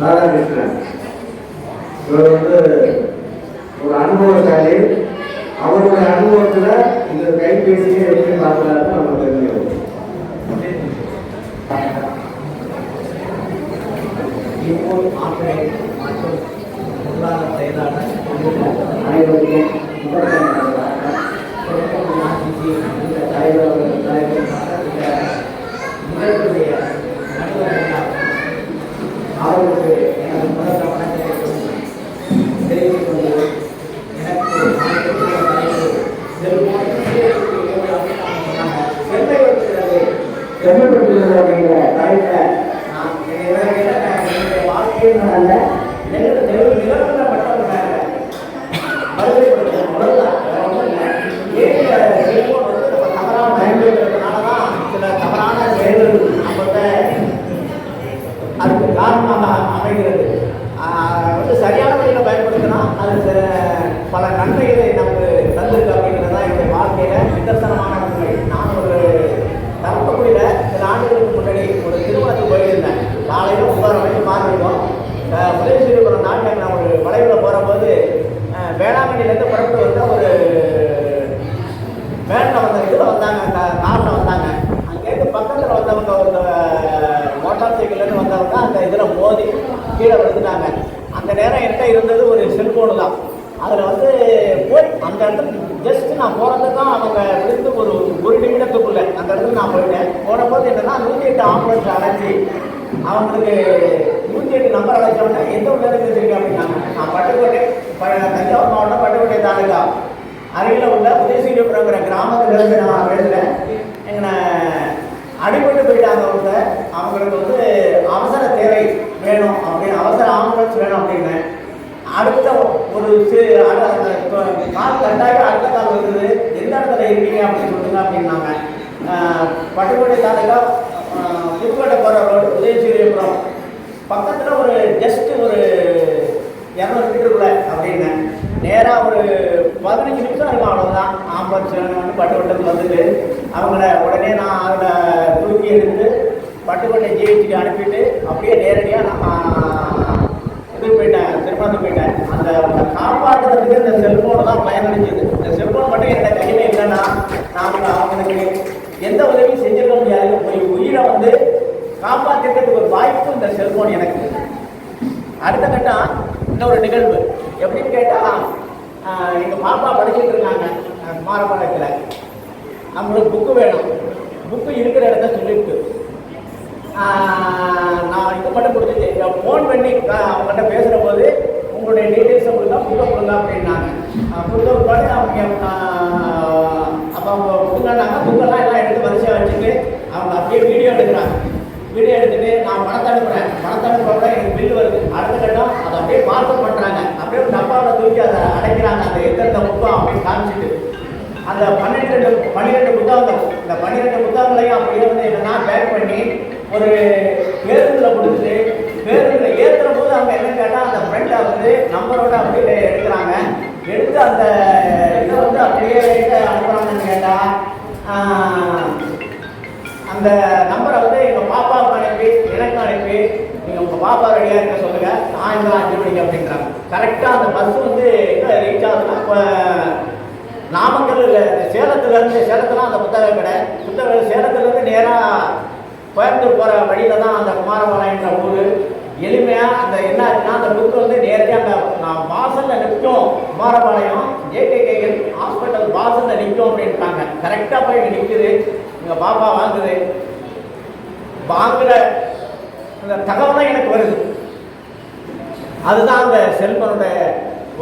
ராதாகிருஷ்ணன் இவர் வந்து ஒரு அனுபவசாலி. அவருடைய அனுபவத்தில் இந்த கைபேசியை எப்படி பார்க்கலான்னு நம்ம ஆசிரியர் மற்றும் பொருளாதார செயலாளர் அனைவருக்கும் இந்த தலைவர் தலைவர்களாக இந்த நிகழ்வுடைய நடுவர்களாக அவர்களுக்கு எனது முதல் வணக்கத்தை தெரிவித்துக் கொண்டு எனக்கு செல்மை இருக்கிறது செம்மப்பட்டியில் அப்படிங்கிற தலைப்பில் நான் என்னுடைய வாழ்க்கையில் அல்ல எனக்கு தெளிவு நிலவரப்பட்டவங்க வலுவைப்படுத்தும் முதல்ல வேற ஒண்ணும் இல்ல. ஏன் இந்த செல்போன் வந்து நம்ம தவறாக பயன்படுத்துறதுனால தான் சில தவறான செயல்கள் நம்மகிட்ட அதுக்கு காரணமாக அமைகிறது வந்து சரியான வழியில் பயன்படுத்தினா அது சில- பல நன்மைகளை நமக்கு தந்திருக்கு அப்படிங்கிறது தான் என்னுடைய வாழ்க்கையில் நிதர்சனமான உண்மை நான் ஒரு தரப்பக்குடியில் சில ஆண்டுகளுக்கு முன்னாடி ஒரு திருமணத்துக்கு போயிருந்தேன் காலையில் ஒன்பது மணிக்கு மாறிருக்கோம் உதயசூரியபுரம் நாட்டில் நான் ஒரு வளைவில் போகிறபோது போயிட்டு வந்து ஒரு வேனில் வந்த இதில் வந்தாங்க காரில் வந்தாங்க. அங்கேருந்து பக்கத்தில் வந்தவங்க ஒரு மோட்டார் சைக்கிள்லேருந்து வந்தவங்க அந்த இதில் மோதி கீழே விழுந்துட்டாங்க. அந்த நேரம் என்கிட்ட இருந்தது ஒரு செல்ஃபோனு தான். அதில் வந்து போய் அந்த இடத்துல ஜஸ்ட் நான் போகிறதுக்கும் அவங்க விழுந்து ஒரு ஒரு நிமிடத்துக்குள்ளே அந்த இடத்துல நான் போயிட்டேன். போனபோது என்னன்னா நூற்றி எட்டு ஆம்புலன்ஸ் அழைச்சி அவங்களுக்கு நூற்றி எட்டு நம்பர் அழைச்சோன்னே எந்த ஊர்ல இருந்து இருக்கீங்க அப்படின்னாங்க. நான் பட்டுக்கோட்டை தஞ்சாவூர் மாவட்டம் பட்டுக்கோட்டை தாலுகா அருகில் உள்ள உதயசீலிபுரங்கிற கிராமத்தில் இருந்து நான் பேசுகிறேன் எங்களை அடிபட்டு போயிட்டாங்க அவங்க அவங்களுக்கு வந்து அவசர தேவை வேணும் அப்படின்னு அவசர ஆம்புலன்ஸ் வேணும் அப்படின்னு அடுத்த ஒரு சிறு அட- கால் கட்டாயம் அடுத்த கால் வருது எந்த இடத்துல இருக்கீங்க அப்படின்னு சொல்லுங்க அப்படின்னாங்க பட்டுக்கோட்டை தாலுகா புதுக்கோட்டை போகிற ரோடு உதயசீலிபுரம் பக்கத்தில் ஒரு ஜஸ்ட் ஒரு இரநூறு மீட்டருக்குள்ள அப்படின்னு. நேராக ஒரு பதினஞ்சு நிமிஷம் இருக்கும் அவ்வளோதான் ஆம்புலன்ஸ் வந்து பட்டுக்கோட்டைக்கு வந்துட்டு அவங்கள உடனே நான் அதில் தூக்கி எடுத்து பட்டுக்கோட்டை ஜிஹெச்சுக்கு அனுப்பிட்டு அப்படியே நேரடியாக நான் இது போயிட்டேன் திருப்பணத்துக்கு போயிட்டேன். அந்த காப்பாற்றுறதுக்கு இந்த செல்ஃபோனை தான் பயனடைஞ்சது இந்த செல்ஃபோன் மட்டும் என்னோட கையில் இல்லைன்னா நான் அவங்களுக்கு எந்த உதவியும் செஞ்சிருக்க முடியாது. ஒரு உயிரை வந்து காப்பாற்றுறதுக்கு ஒரு வாய்ப்பு இந்த செல்ஃபோன் எனக்கு. அடுத்த கட்டம் இன்னொரு நிகழ்வு. எப்படின்னு கேட்டால் எங்கள் பாப்பா படிச்சுட்டு இருக்காங்க மாரப்பாளையத்தில் அவங்களுக்கு புக்கு வேணும். புக்கு இருக்கிற இடத்த சொல்லிட்டு. நான் இது மட்டும் கொடுத்துட்டு ஃபோன் பண்ணி அவங்ககிட்ட பேசுகிற போது உங்களுடைய டீட்டெயில்ஸை கொடுத்தா புக்கை கொடுங்க அப்படின்னாங்க. ஆஹ், கொடுத்த பிற்பாடு அவங்க அப்போ அவங்க கொடுங்கன்னாங்க புக்கெல்லாம் எல்லாம் எடுத்து வரிசையாக வச்சுட்டு அவங்க அப்படியே வீடியோ எடுக்கிறாங்க. வீடியோ எடுத்துட்டு நான் பணத்தை அனுப்புறேன். பணத்தை அனுப்புறப்ப எனக்கு பில் வருது. அடுத்த கட்டம் அதை அப்படியே பார்சல் பண்ணுறாங்க அப்படியே டப்பாவில் தூக்கி அதை அடைக்கிறாங்க. அந்த எந்தெந்த புத்தகம் அப்படின்னு காமிச்சிட்டு. அந்த பன்னிரெண்டு பன்னிரெண்டு புத்தகங்கள் இந்த பன்னிரெண்டு புத்தகங்களையும் அப்படியே வந்து என்னன்னா பேக் பண்ணி ஒரு பேருந்தில் கொடுத்துட்டு பேருந்தில் ஏற்றுற போது அவங்க என்ன கேட்டால் அந்த ஃப்ரெண்டை வந்து நம்பரோட அப்படியே எடுக்கிறாங்க. எடுத்து அந்த இதை வந்து அப்படியே எங்க அனுப்புகிறாங்கன்னு கேட்டால் அந்த நம்பரை வந்து எங்கள் பாப்பாவுக்கு அனுப்பி எனக்கு அனுப்பி நீங்கள் உங்கள் பாப்பா ரெடியாக இருக்க சொல்லுங்கள் சாயந்தரம் அஞ்சு மணிக்கு அப்படின்றாங்க. கரெக்டாக அந்த பஸ் வந்து எங்கே ரீச் ஆகுதுன்னா இப்போ நாமக்கல் இல்லை சேலத்துலேருந்து சேலத்துலாம் அந்த புத்தக கடை. புத்தக சேலத்துலேருந்து நேராக கோயம்புத்தூர் போகிற வழியில் தான் அந்த குமாரபாளையன்ற ஊர். எளிமையாக அந்த என்ன ஆச்சுன்னா அந்த புக்கு வந்து நேரடியாக அந்த நான் வாசலில் நிற்கும். குமாரபாளையம் ஜேகேகேஎல் ஹாஸ்பிட்டல் வாசலில் நிற்கும் அப்படின்ட்டாங்க கரெக்டாக போய் நிற்குது எங்கள் பாப்பா வாங்குது வாங்குற அந்த தகவலும் எனக்கு வருது. அதுதான் அந்த செல்வனோட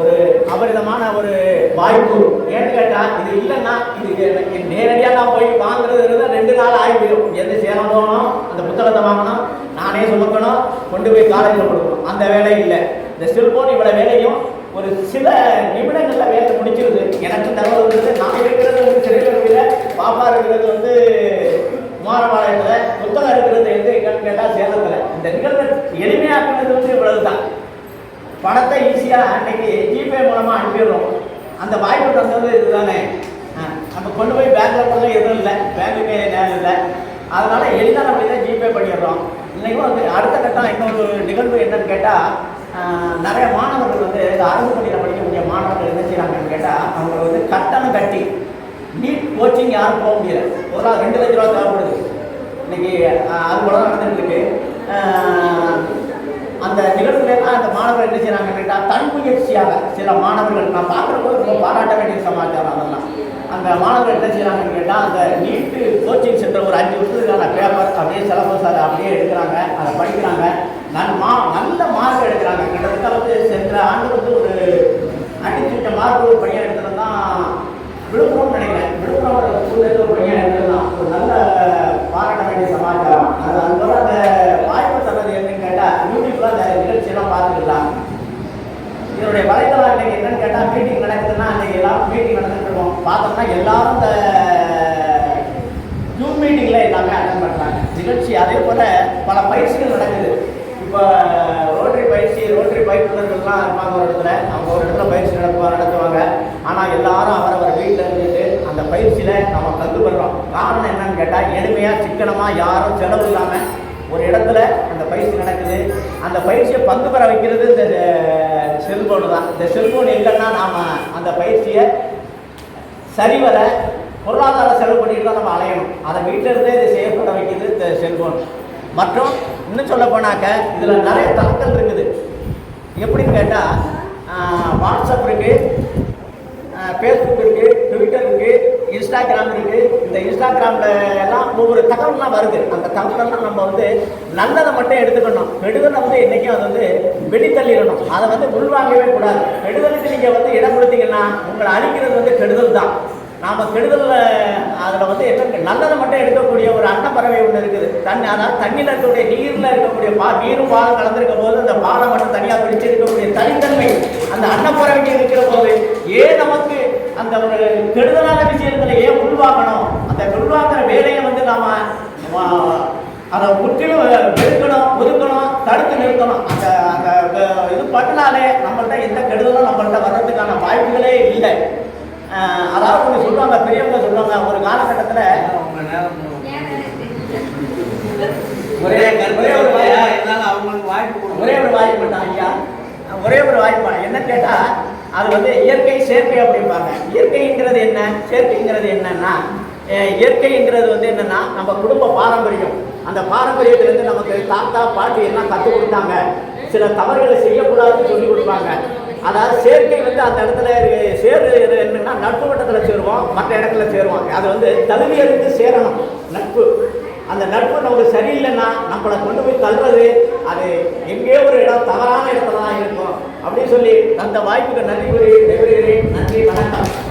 ஒரு அபரிதமான ஒரு வாய்ப்பு. ஏன்னு கேட்டால் இது இல்லைன்னா இது எனக்கு நேரடியாக நான் போய் வாங்குறது ரெண்டு நாள் ஆகி போயிடும் எந்த சேலம் போகணும் அந்த புத்தகத்தை வாங்கணும் நானே சுமக்கணும் கொண்டு போய் காலேஜில் கொடுக்கணும். அந்த வேலை இல்லை. இந்த செல்போன் இவ்வளோ வேலையும் ஒரு சில நிமிடங்களில் வேலை முடிச்சிருது எனக்கு தகவல் வந்து நான் இருக்கிறது வந்து சிறையில் பாப்பா இருக்கிறது வந்து குமாரபாளையத்தில் புத்தகம் இருக்கிறது எது எங்கன்னு கேட்டால் சேலத்தில். இந்த நிகழ்வு எளிமையாக்குனது வந்து இவ்வளவுதான். பணத்தை ஈஸியாக அன்னைக்கு ஜிபே மூலமாக அனுப்பிடுறோம். அந்த வாய்ப்பு தந்தது இதுதானே. நம்ம கொண்டு போய் பேங்க்கில் போதும் எதுவும் இல்லை. பேங்க்குக்கு நேரம் இல்லை. அதனால எளிதான நம்ம இதை ஜிபே பண்ணிடுறோம். இன்னைக்கும் வந்து அடுத்த கட்டம் இன்னொரு நிகழ்வு என்னன்னு கேட்டால் நிறைய மாணவர்கள் வந்து இந்த அரசு பள்ளியில் படிக்கக்கூடிய மாணவர்கள் என்ன செய்கிறாங்கன்னு கேட்டால் அவங்க வந்து கட்டணம் கட்டி நீட் கோச்சிங் யாரும் போக முடியல. ஒரு நாள் ரெண்டு லட்ச ரூபா தேவைப்படுது. இன்னைக்கு அது போல தான் நடந்துட்டு இருக்கு அந்த நிகழ்வுலாம் அந்த மாணவர்கள் என்ன செய்கிறாங்கன்னு கேட்டால் தன் முயற்சியாக சில மாணவர்கள் நான் பார்க்குறப்போ ரொம்ப பாராட்ட வேண்டிய சமாச்சாரம் அதெல்லாம். அந்த மாணவர்கள் என்ன செய்கிறாங்கன்னு கேட்டால் அந்த நீட்டு கோச்சிங் சென்டர் ஒரு அஞ்சு வருஷத்துக்கான பேப்பர் அப்படியே சிலபஸ் அதை அப்படியே எடுக்கிறாங்க அதை படிக்கிறாங்க. மா நல்ல மார்க் எடுக்கிறாங்க. கிட்டத்தட்ட வந்து சென்ற ஆண்டு வந்து ஒரு அடிச்சுட்ட மார்க் ஒரு பையன் எடுத்திருந்தான். விழுப்புரம் நினைக்கிறேன். விழுப்புரம் ஒரு ஸ்கூல்ல ஒரு பையன் எடுத்திருந்தான். ஒரு நல்ல பாராட்ட வேண்டிய சமாச்சாரம். அது அதுபோல அந்த வாய்ப்பு தந்தது என்னன்னு கேட்டால் யூடியூப்ல அந்த நிகழ்ச்சியெல்லாம் பார்த்துக்கலாம். இதனுடைய வலைத்தளம் இன்னைக்கு என்னன்னு கேட்டால் மீட்டிங் நடக்குதுன்னா அன்னைக்கு எல்லாரும் மீட்டிங் நடந்துட்டு இருக்கோம். பார்த்தோம்னா எல்லாரும் இந்த ஜூம் மீட்டிங்கில் எல்லாமே அட்டன் பண்ணுறாங்க நிகழ்ச்சி அதே போல் பல பயிற்சிகள் நடக்குது. இப்போ ரோட்டரி பயிற்சி ரோட்டரி பயிற்றுனர்கள்லாம் இருப்பாங்க ஒரு இடத்துல. அவங்க ஒரு இடத்துல பயிற்சி நடப்பா நடத்துவாங்க. ஆனால் எல்லாரும் அவரவர் வீட்டில் இருந்துட்டு அந்த பயிற்சியில் நம்ம கற்றுப்படுறோம் காரணம் என்னன்னு கேட்டால் எளிமையாக சிக்கனமாக யாரும் செலவு இல்லாமல் ஒரு இடத்துல அந்த பயிற்சி நடக்குது. அந்த பயிற்சியை பங்கு பெற வைக்கிறது இந்த செல்போனு தான். இந்த செல்போன் எங்கன்னா நாம் அந்த பயிற்சியை சரிவர பொருளாதார செலவு பண்ணிட்டு தான் நம்ம அலையணும். அதை வீட்டிலிருந்தே இதை செய்யப்பட வைக்கிறது இந்த செல்போன். மற்றும் இன்னும் சொல்ல போனாக்க இதில் நிறைய தளங்கள் இருக்குது. எப்படின்னு கேட்டால் வாட்ஸ்அப் இருக்கு ஃபேஸ்புக் இருக்கு ட்விட்டர் இருக்கு இன்ஸ்டாகிராம் இருக்கு. இந்த இன்ஸ்டாகிராமில் எல்லாம் ஒவ்வொரு தகவல்லாம் வருது. அந்த தகவலெல்லாம் நம்ம வந்து நல்லதை மட்டும் எடுத்துக்கணும். கெடுதலை வந்து என்றைக்கும் அது வந்து வெளித்தள்ளிடணும். அதை வந்து உள்வாங்கவே கூடாது. கெடுதலுக்கு நீங்கள் வந்து இடம் கொடுத்தீங்கன்னா உங்களை அழிக்கிறது வந்து கெடுதல் தான். நாம் கெடுதலில் அதில் வந்து என்ன நல்லதை மட்டும் எடுக்கக்கூடிய ஒரு அன்னப்பறவை ஒன்று இருக்குது. தண்ணி அதாவது தண்ணியில் இருக்கக்கூடிய நீரில் இருக்கக்கூடிய பா நீரும் பாலும் கலந்துருக்கும் போது அந்த பாலை மட்டும் தனியாக பிடிச்சு இருக்கக்கூடிய தனித்தன்மை அந்த அன்னப்பறவைக்கு இருக்கிற போது ஏன் நமக்கு அந்த ஒரு கெடுதலான விஷயத்தில் ஏன் உள்வாங்கணும்? அந்த உள்வாங்கிற வேலையை வந்து நாம் அதை முற்றிலும் வெறுக்கணும் ஒதுக்கணும் தடுத்து நிறுத்தணும். அந்த அந்த இது பண்ணாலே நம்மள்ட்ட எந்த கெடுதலும் நம்மள்ட்ட வர்றதுக்கான வாய்ப்புகளே இல்லை. அதாவது ஒன்று சொல்லுவாங்க பெரியவங்க சொல்லுவாங்க ஒரு காலகட்டத்தில் ஒரே ஒரே ஒரு அவங்களுக்கு வாய்ப்பு. ஒரே ஒரு வாய்ப்பு தான் ஐயா. ஒரே ஒரு வாய்ப்பு. என்ன கேட்டா அது வந்து இயற்கை செயற்கை அப்படிம்பாங்க இயற்கைங்கிறது என்ன? செயற்கைங்கிறது என்னன்னா இயற்கைங்கிறது வந்து என்னன்னா நம்ம குடும்ப பாரம்பரியம். அந்த பாரம்பரியத்திலிருந்து நமக்கு தாத்தா பாட்டி எல்லாம் கற்றுக் கொடுத்தாங்க. சில தவறுகளை செய்யக்கூடாதுன்னு சொல்லி கொடுப்பாங்க. அதாவது சேர்க்கை வந்து அந்த இடத்துல இருக்கு- சேரு என்னன்னா நட்பு வட்டத்தில் சேருவோம் மற்ற இடத்துல சேருவோம் அது வந்து தகுதியறிந்து சேரணும். நட்பு. அந்த நட்பு நமக்கு சரியில்லைன்னா நம்மளை கொண்டு போய் தள்ளுறது அது எங்கேயோ ஒரு இடம் தவறான இடத்துல தான் இருக்கும். அப்படின்னு சொல்லி அந்த வாய்ப்புக்கு நன்றி கூறி நன்றி வணக்கம்.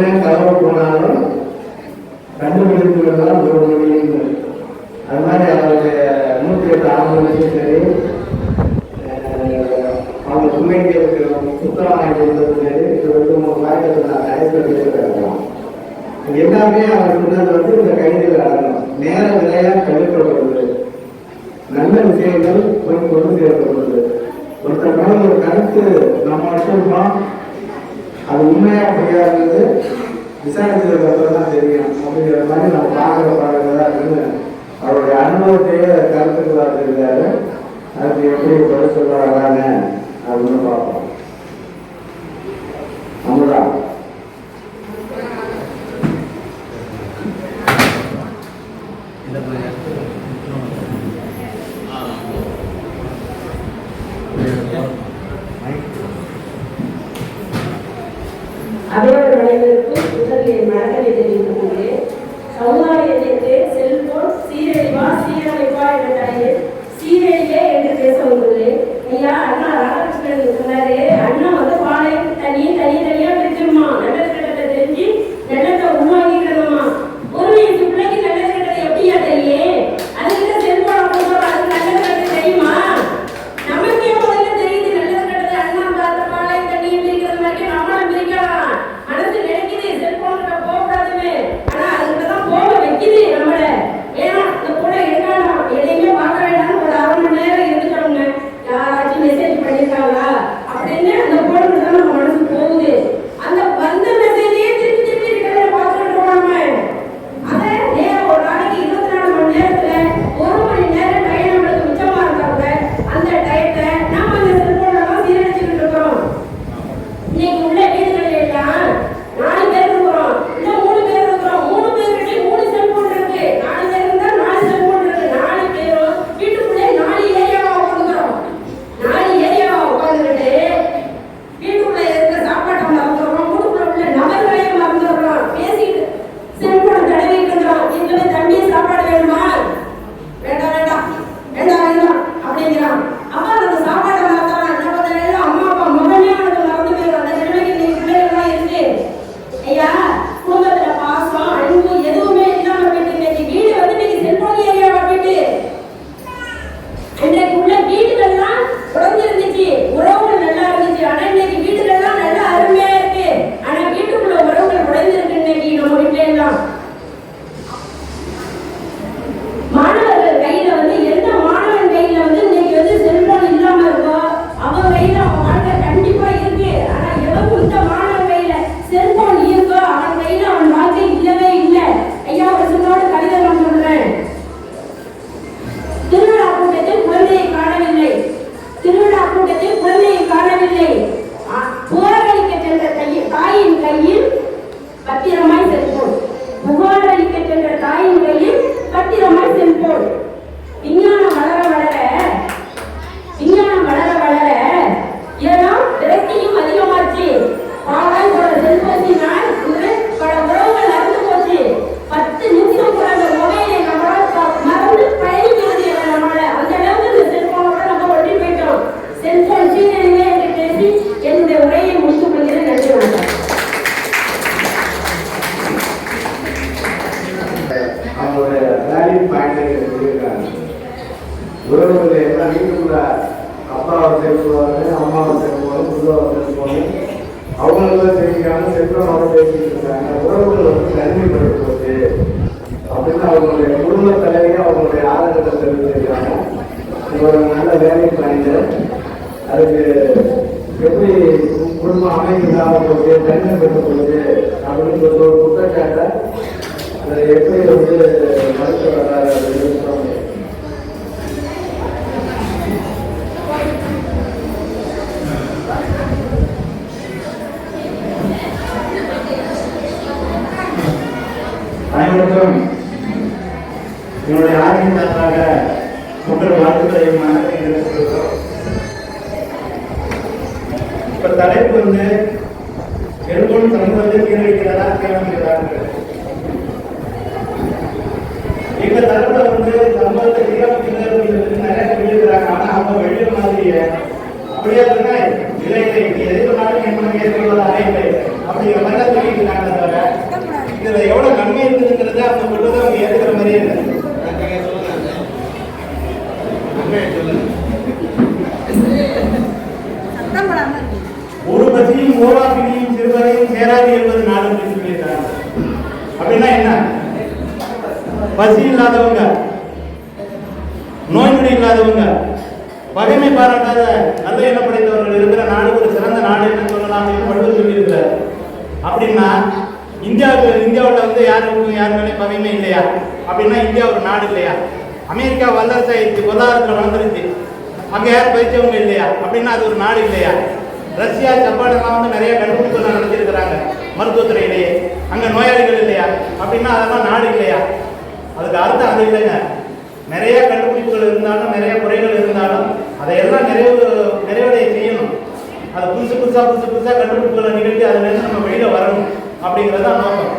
உடனே கலவு போனாலும் கண்டுபிடித்து வந்தாலும் ஒரு மொழியும் அது மாதிரி அவருடைய நூற்றி எட்டு ஆம்புலன்ஸும் சரி அவங்க சுமைக்கு சுத்தமாக இருந்தது சரி இது வந்து உங்க காரியத்தில் நான் கடைசி எல்லாமே அவர் சொன்னது வந்து இந்த கைதில் அடங்கும். நேர விலையா கழிக்கப்படுவது நல்ல விஷயங்கள் போய் கொண்டு சேர்க்கப்படுது ஒருத்தர் மேல ஒரு கருத்து நம்ம வச்சிருக்கோம் அது உண்மையா பொய்யாங்கிறது விசாரிச்சதுக்கு அப்புறம் தான் தெரியும். அப்படிங்கிற மாதிரி நம்ம பார்க்குற பார்க்கறதா இருக்குன்னு அவருடைய அனுபவத்தையே கருத்துக்களாக இருக்காரு அதுக்கு எப்படி பதில் சொல்ல வராங்க அப்படின்னு பார்ப்போம். அமுதா. every day உறவுகள் எல்லாம் வீட்டுக்குள்ள அப்பாவை சேர்க்குவாங்க அம்மாவை சேர்க்குவாங்க புதுவாவை சேர்க்குவாங்க அவங்களுக்குள்ள தெரிவிக்காம செல்வனோட பேசிட்டு இருக்காங்க. உறவுகள் வந்து தனிமைப்படுத்துவது அப்படின்னு அவங்களுடைய குடும்ப தலைவியை அவங்களுடைய ஆதரவை தெரிவித்திருக்காங்க. இவர் நல்ல வேலை பாயிண்ட் அதுக்கு எப்படி குடும்பம் அமைதியாக போகுது தனிமைப்படுத்தப்படுது அப்படின்னு சொல்லி ஒரு குற்றச்சாட்டை அதை எப்படி வந்து மறுத்து வர்றாரு அப்படின்னு அனைவருக்கும் என்னுடைய ஆர்மியின் சார்பாக உங்கள் வாழ்த்துக்களையும் மனதை எடுத்துக்கிறோம் இப்ப தலைப்பு வந்து எழுபொன் சமூகத்தை சீரழிக்கிறதா சீரழிக்கிறதா எங்க தரப்புல வந்து சமூகத்தை சீரழிக்கிறது நிறைய சொல்லியிருக்கிறாங்க. ஆனா அவங்க வெளிய மாதிரி அப்படியே சொன்னா இல்லை இல்லை நீ எது சொன்னாலும் என் மனம் ஏற்றுக்கொள்வதாக அப்படிங்கிற மாதிரி தான் சொல்லிட்டு இருக்காங்க இதுல எவ்வளவு நன்மை இருக்குதுங்கிறது அவங்க சொல்றதை அவங்க ஏற்றுக்கிற மாதிரியே இல்லை. ஒரு பசியும் ஓராபினியும் சிறுவரையும் சேராது என்பது நாடு என்று சொல்லியிருக்காங்க அப்படின்னா என்ன? பசி இல்லாதவங்க நோய் நொடி இல்லாதவங்க பகைமை பாராட்டாத நல்ல எண்ணம் படைத்தவர்கள் இருக்கிற நாடு ஒரு சிறந்த நாடு என்று சொல்லலாம் என்று சொல்லியிருக்கிறார். அப்படின்னா இந்தியாவுக்கு இந்தியாவில் வந்து யாருக்கும் யார் மேலே பகைமை இல்லையா? அப்படின்னா இந்தியா ஒரு நாடு இல்லையா? அமெரிக்கா வல்லரசு ஆயிடுச்சு பொருளாதாரத்தில் வளர்ந்துருச்சு. அங்கே யார் பயிற்சவங்க இல்லையா? அப்படின்னா அது ஒரு நாடு இல்லையா? ரஷ்யா ஜப்பான்லாம் வந்து நிறைய கண்டுபிடிப்புகள் நடத்திருக்கிறாங்க மருத்துவத்துறையிலேயே. அங்கே நோயாளிகள் இல்லையா? அப்படின்னா அதெல்லாம் நாடு இல்லையா? அதுக்கு அர்த்தம் அது இல்லைங்க. நிறைய கண்டுபிடிப்புகள் இருந்தாலும் நிறைய குறைகள் இருந்தாலும் அதையெல்லாம் நிறைவு நிறைவடைய செய்யணும். அது புதுசு புதுசாக புதுசு புதுசாக கண்டுபிடிப்புகளை நிகழ்த்தி அதுலேருந்து நம்ம வெளியில் வரணும். அப்படிங்கிறத நோக்கம்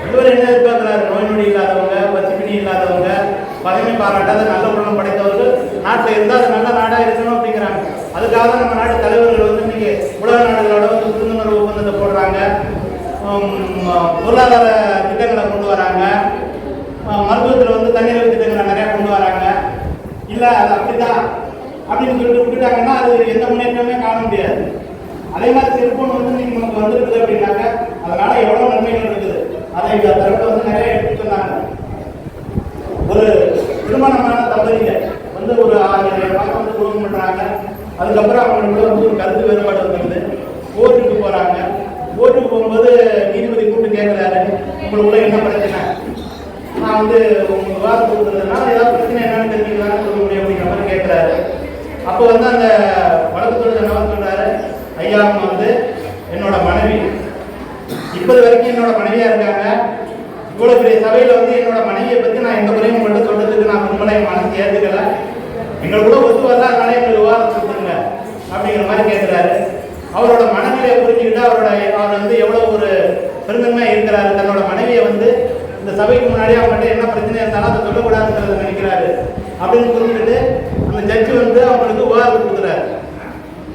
வள்ளுவர் என்ன எதிர்பார்க்கிறாரு? நோய் நொடி இல்லாதவங்க பசிப்பிணி இல்லாதவங்க பதவி பாராட்டாத நல்ல குணம் படைத்தவர்கள் நாட்டில் இருந்தால் அது நல்ல நாடாக இருக்கணும் அப்படிங்கிறாங்க. அதுக்காக தான் நம்ம நாட்டு தலைவர்கள் வந்து இன்னைக்கு உலக நாடுகளோட வந்து புரிந்துணர்வு ஒப்பந்தத்தை போடுறாங்க. பொருளாதார திட்டங்களை கொண்டு வராங்க. மருத்துவத்தில் வந்து தண்ணீர் திட்டங்களை நிறையா கொண்டு வராங்க. இல்லை அது அப்படிதான் அப்படின்னு சொல்லிட்டு விட்டுட்டாங்கன்னா அது எந்த முன்னேற்றமே காண முடியாது. அதே மாதிரி செல்போன் வந்து இன்னைக்கு நமக்கு வந்திருக்குது அப்படின்னாக்க அதனால எவ்வளோ நன்மைகள் இருக்குது? அதை இந்த தரப்பு வந்து நிறைய எடுத்து சொன்னாங்க ஒரு திருமணமான தம்பதிங்க வந்து ஒரு ஆயிரம் பக்கம் வந்து குடும்பம் பண்றாங்க அதுக்கப்புறம் அவங்களுக்குள்ள வந்து ஒரு கருத்து வேறுபாடு வந்துருக்குது. கோர்ட்டுக்கு போறாங்க. கோர்ட்டுக்கு போகும்போது நீதிபதி கூட்டு கேட்கிறாரு உங்களுக்குள்ள என்ன பிரச்சனை? நான் வந்து உங்க விவாதம் கொடுத்துருந்ததுனால ஏதாவது பிரச்சனை என்னன்னு தெரிஞ்சுக்கலாம்னு சொல்ல முடியும் அப்படிங்கிற மாதிரி கேட்கிறாரு அப்போ வந்து அந்த வழக்குத்துறை என்ன சொல்றாரு? ஐயா அம்மா வந்து என்னோட மனைவி. இப்போது வரைக்கும் என்னோட மனைவியா இருக்காங்க. இவ்வளவு பெரிய சபையில வந்து என்னோட மனைவியை பத்தி நான் எந்த முறையும் மட்டும் சொல்றதுக்கு நான் உண்மையில என் மனசு ஏத்துக்கல. எங்களுக்குள்ள ஒத்து வரல எங்களுக்கு விவாதம் கொடுத்துருங்க அப்படிங்கிற மாதிரி கேட்கிறாரு அவரோட மனநிலையை புரிஞ்சுக்கிட்டு அவரோட அவர் வந்து எவ்வளவு ஒரு பெருந்தன்மையா இருக்கிறாரு. தன்னோட மனைவியை வந்து இந்த சபைக்கு முன்னாடி அவங்கள்ட்ட என்ன பிரச்சனை இருந்தாலும் அதை சொல்லக்கூடாதுங்கிறத நினைக்கிறாரு. அப்படின்னு புரிஞ்சுக்கிட்டு அந்த ஜட்ஜு வந்து அவங்களுக்கு விவாதம் கொடுக்குறாரு.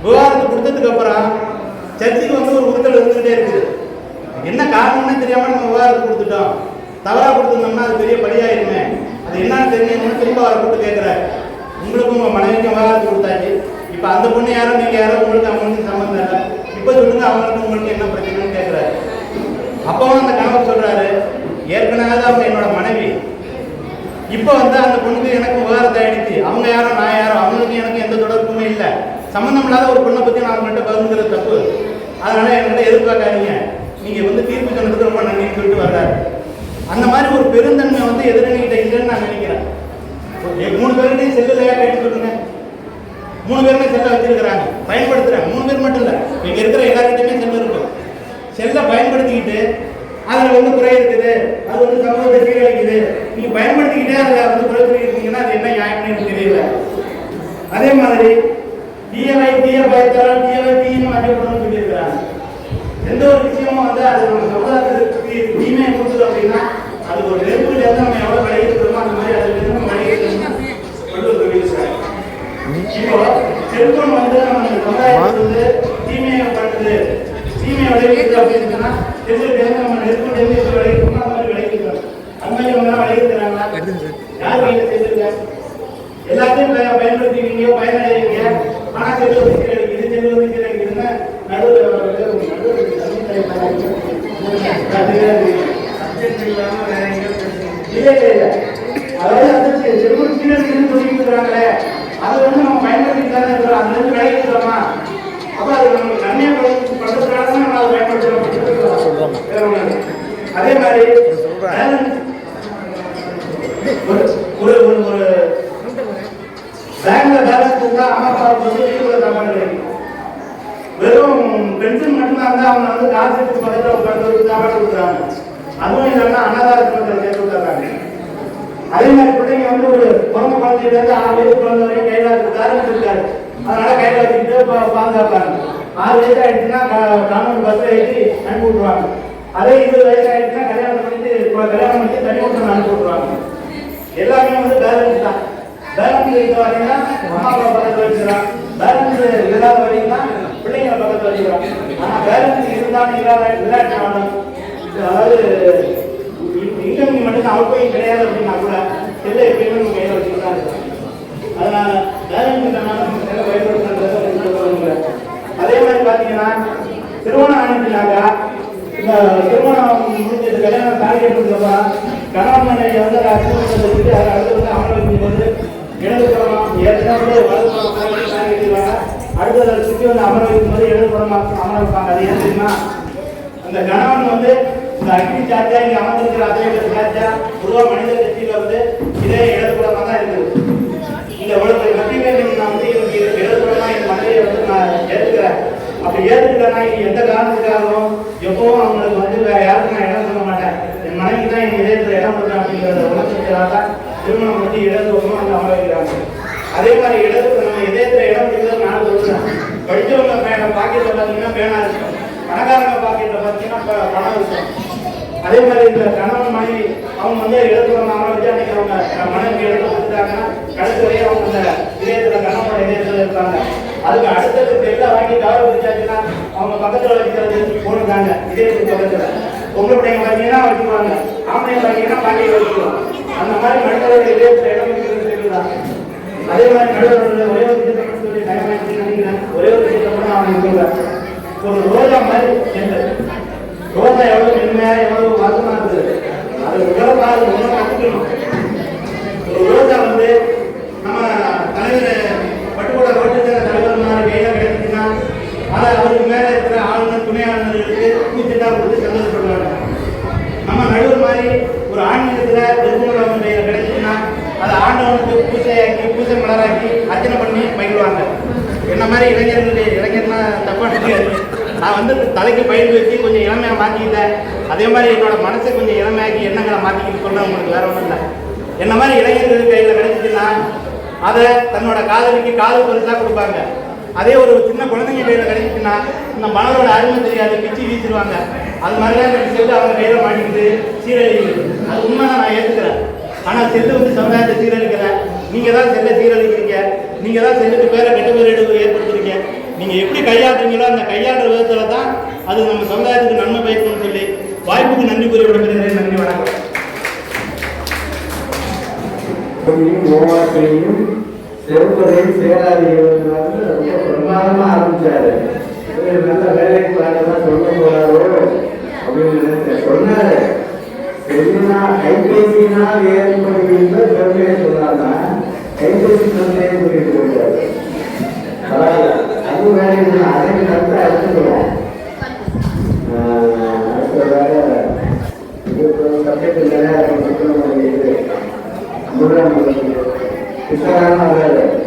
விவாதத்தை கொடுத்ததுக்கு அப்புறம் சர்ச்சுக்கு வந்து ஒரு உறுத்தல் இருந்துகிட்டே இருக்குது. என்ன காரணம்னு தெரியாம நம்ம விவாதத்தை கொடுத்துட்டோம். தவறா கொடுத்துருந்தோம்னா அது பெரிய படியாயிருமே அது என்னன்னு தெரிஞ்சவங்க திரும்ப அவரை கூப்பிட்டு கேட்குறாரு. உங்களுக்கும் உங்க மனைவிக்கும் விவாதத்தை கொடுத்தாச்சு. இப்ப அந்த பொண்ணு யாரோ நீங்க யாரோ உங்களுக்கு அவங்களுக்கு சம்மந்தம் இல்லை. இப்ப சொல்லுங்க அவங்களுக்கு உங்களுக்கு என்ன பிரச்சனைன்னு கேட்கிறாரு. அப்பவும் அந்த கணவர் சொல்றாரு ஏற்கனவே தான் அவங்க என்னோட மனைவி. இப்போ வந்து அந்த பொண்ணுக்கு எனக்கு விவகாரத்தை ஆயிடுச்சு. அவங்க யாரோ நான் யாரோ அவங்களுக்கு எனக்கு எந்த தொடர்புமே இல்லை. சம்மந்தம் இல்லாத ஒரு பொண்ணை பத்தி நான் அவங்கள்ட்ட பகிர்ந்துக்கிறது தப்பு. அதனால என்கிட்ட எதிர்பார்க்காதீங்க. நீங்க வந்து தீர்ப்பு சொன்னதுக்கு ரொம்ப நன்றின்னு சொல்லிட்டு வர்றாரு. அந்த மாதிரி ஒரு பெருந்தன்மை வந்து எதிரணிகிட்ட இல்லைன்னு நான் நினைக்கிறேன். ஒரு மூணு பேருடையும் செல்லுலையா கேட்டு சொல்லுங்க. மூணு பேருமே செல்லை வச்சிருக்கிறாங்க. பயன்படுத்துறாங்க மூணு பேர் மட்டும் இல்லை. இங்க இருக்கிற எல்லார்கிட்டயுமே செல்லு இருக்கும். செல்லை பயன்படுத்திக்கிட்டு அதுல வந்து குறை இருக்குது. அது வந்து சமூகத்தை சீரழிக்குது. நீங்க பயன்படுத்திக்கிட்டே அதுல வந்து குறை இருக்கீங்கன்னா அது என்ன நியாயம்னு எனக்கு தெரியல. அதே மாதிரி தீயவை தீய பயத்தால் தீயவை தீயும் அறியப்படும் சொல்லியிருக்கிறாங்க. எந்த ஒரு விஷயமும் வந்து அது நம்ம சமுதாயத்துக்கு தீமையை கொடுத்தது அப்படின்னா அது ஒரு நெருப்புல இருந்து நம்ம எவ்வளவு விலகி இருக்கிறோமோ அந்த மாதிரி அதுல இருந்து நம்ம விலகி இருக்கணும் வள்ளுவர் இப்போ செல்போன் வந்து நம்ம சமுதாயத்துக்கு வந்து தீமையை பண்ணுது தீமையை விளைவிக்குது அப்படின்னா சொன்னா தெரிஞ்சு நம்ம நெருப்பு தெரிஞ்சு எப்படி விளைவிக்கணுமோ அந்த மாதிரி விளைவிக்கிறோம் அந்த மாதிரி அவங்க எல்லாம் விளைவிக்கிறாங்களா? யார் கையில் தெரிஞ்சிருக்க எல்லாத்தையும் பய- பயன்படுத்திக்கிறீங்க இது செல்வ நடுவில் நடுவில் சப்ஜெக்ட் இல்லாம அதாவது செல்வம் சொல்லிட்டு அதை வந்து நம்ம பயன்படுத்திட்டு தானே இருக்கிறோம் அதுல இருந்து அப்ப அது நமக்கு தான் நம்ம அதை பயன்படுத்துறோம் அதே மாதிரி ஒரு ஒரு ஒரு ஒரு பேங்க்ல பேலன்ஸ் இருந்தா அம்மா அப்பாவுக்கு வந்து வீட்டுல சாப்பாடு கிடைக்கும் வெறும் பென்ஷன் மட்டும்தான் இருந்தா அவங்க வந்து காசு பக்கத்தில் ஒரு உட்காந்து ஒரு சாப்பாடு கொடுக்குறாங்க. அதுவும் இல்லைன்னா அன்னதாரத்தில் சேர்த்து விட்டுறாங்க அதே மாதிரி பிள்ளைங்க வந்து ஒரு பிறந்த குழந்தையில இருந்து ஆறு வயசு குழந்தை வரைக்கும் கையில இருக்காரு இருக்காரு. அதனால கையில வச்சுக்கிட்டு பா- பாதுகாப்பாங்க. ஆறு வயசு ஆயிடுச்சுன்னா கணவன் பஸ் ஏற்றி அனுப்பி விட்டுருவாங்க. அதே இருபது வயசு ஆயிடுச்சுன்னா கல்யாணம் பண்ணிட்டு கல்யாணம் பண்ணி தனி விட்டு அனுப்பி விட்டுருவாங்க. எல்லாமே வந்து பேலன்ஸ் தான். பேலன்ஸ் இருக்க வரைக்கும் அம்மா அப்பா பக்கத்தில் வச்சுக்கிறான் பேலன்ஸ் இல்லாத வரைக்கும் தான் பிள்ளைங்க பக்கத்தில் வச்சுக்கிறோம். ஆனால் பேரண்ட்ஸ் இருந்தாலும் இல்லாத இல்லாட்டினாலும் அதாவது இன்கம் மட்டும் அவுட் கிடையாது அப்படின்னா கூட செல்லை எப்பயுமே நம்ம கையில் வச்சுட்டு தான் இருக்கோம். அதனால பேரண்ட்ஸ் இல்லைனால நம்ம செல்லை பயன்படுத்துறது அதே மாதிரி பார்த்தீங்கன்னா திருமணம் ஆனிச்சுனாக்கா இந்த திருமணம் முடிஞ்சது கல்யாணம் தாலி கட்டுறதுக்கப்புறம் கணவன் மனைவி வந்து அதை அர்த்தம் வச்சுட்டு அதை அடுத்து வந்து அமர வந்து போது இடதுபுறம் ஏற்கனவே வந்து வலதுபுறம் தாலி கட்டிடுவாங்க அடுத்து அதை சுற்றி வந்து அமர வைக்கும் போது இடதுபுறமா அமர வைப்பாங்க. அது ஏன் தெரியுமா? அந்த கணவன் வந்து இந்த அக்னி சார்ஜா இங்க அமர்ந்திருக்கிற அதே சார்ஜா பொதுவா மனித கட்சியில வந்து இதே இடதுபுறமா தான் இருக்குது. இந்த உலகத்தை வெற்றி நான் வந்து எனக்கு இடதுபுறமா என் மனைவியை வந்து நான் ஏற்றுக்கிறேன் அப்படி ஏற்றுக்கிறேன்னா இனி எந்த காரணத்துக்காகவும் எப்பவும் அவங்களுக்கு வந்து வேற யாருக்கும் நான் இடம் சொல்ல மாட்டேன். என் மனைவி தான் என் இதயத்தில் இடம் கொடுத்தேன் அப்படிங்கிறத உலகத்துக்காக திருமணம் பண்ணி இடதுபுறமா வந்து அமர வைக்கிறாங்க. அதே மாதிரி இடத்துல நம்ம இதயத்துல இடம் கொடுத்தது நான் சொல்றேன். படித்தவங்க பே- பாக்கெட்ல பாத்தீங்கன்னா பேனா இருக்கும். பணக்காரங்க பாக்கெட்ல பார்த்தீங்கன்னா ப- பணம் இருக்கும். அதே மாதிரி இந்த கணவன் மனைவி அவங்க வந்து இடத்துல ஆரம்பிச்சு அன்னைக்கு அவங்க மனைவி இடத்துல கொடுத்துட்டாங்கன்னா கடைசி வரையும் அவங்க அந்த இதயத்துல கணவன் இதயத்துல இருக்காங்க அதுக்கு அடுத்தது பெரிய வாங்கி கவலை பிடிச்சாச்சுன்னா அவங்க பக்கத்துல வச்சுக்கிறது போன இதயத்துக்கு பக்கத்துல. உங்களுடைய பார்த்தீங்கன்னா வச்சுக்குவாங்க. ஆம்பளை பார்த்தீங்கன்னா பாண்டியை வச்சுக்குவோம் அந்த மாதிரி மனிதரோட இதயத்துல இடம் இருக்கிறது சொல்லுதான் அதே மாதிரி நடுவர் ஒரே ஒரு விஷயத்தை சொல்லி நினைக்கிறேன் ஒரே ஒரு விஷயத்தை மட்டும் சொல்றேன் ஒரு ரோஜா மாதிரி ரோஜா எவ்வளவு மென்மையா எவ்வளவு வாசமா இருந்தது. அது உடம்பா அது ஒரு ரோஜா வந்து நம்ம தலைவர் பட்டுக்கோட ரோட்டு தலைவர் மாதிரி கையில கிடைச்சுன்னா அதை அவருக்கு மேல இருக்கிற ஆளுநர் துணை ஆளுநர்களுக்கு பூச்சிட்டா கொடுத்து சந்தோஷப்படுவாங்க. நம்ம நடுவர் மாதிரி ஒரு ஆன்மீகத்துல கையில கிடைச்சுன்னா அதை ஆண்டவனுக்கு பூஜையாக்கி அர்ச்சனை பண்ணி மகிழ்வாங்க. என்ன மாதிரி இளைஞர்களுடைய இளைஞர்னா தப்பா நினைக்காது நான் வந்து தலைக்கு பயிர் வச்சு கொஞ்சம் இளமையாக மாற்றிக்கிட்டேன் அதே மாதிரி என்னோட மனசை கொஞ்சம் இளமையாக்கி எண்ணங்களை மாற்றிக்கிட்டு சொன்ன உங்களுக்கு வேற ஒன்றும் இல்லை. என்ன மாதிரி இளைஞர்கள் கையில் கிடைச்சிச்சுன்னா அதை தன்னோட காதலிக்கு காதல் பரிசாக கொடுப்பாங்க. அதே ஒரு சின்ன குழந்தைங்க கையில் கிடைச்சிச்சுன்னா இந்த மனதோட அருமை தெரியாது பிச்சு வீசிடுவாங்க. அது மாதிரிலாம் எனக்கு செல்லு அவங்க கையில் மாட்டிக்கிட்டு சீரழிக்குது அது உண்மை நான் ஏற்றுக்கிறேன் ஆனால் செல்லு வந்து சமுதாயத்தை சீரழிக்கிறேன் நீங்கள் தான் செல்லை சீரழிக்கிறீங்க. நீங்கள் தான் செல்லுக்கு பேரை கெட்ட பேர் எடுத்து ஏற்படுத்துறீங்க. நீங்கள் எப்படி கையாளுறீங்களோ அந்த கையாளுற விதத்தில் தான் அது நம்ம சமுதாயத்துக்கு நன்மை பயக்கணும்னு சொல்லி வாய்ப்புக்கு நன்றி கூறி விடைபெறுகிறேன். நன்றி வணக்கம். பொய்யும் ஓவாக்கையும் செருப்பதையும் சேராதீர்கள் வந்து ரொம்ப பிரமாதமா ஆரம்பிச்சாரு நல்ல வேலைக்கு தான் சொல்ல போறாரோ அப்படின்னு நினைச்சேன். சொன்னாரு. செல்லினா கைபேசியினால் ஏற்படுகின்ற பெருமையை சொன்னார்னா கைபேசி தொல்லையை சொல்லிட்டு போயிட்டாரு பரவாயில்ல அது வேலை இல்லை அதையும் கருத்தை எடுத்துக்கிறோம் அடுத்ததாக சப்ஜெக்ட் நிறையா இது முருகன் புத்தகம்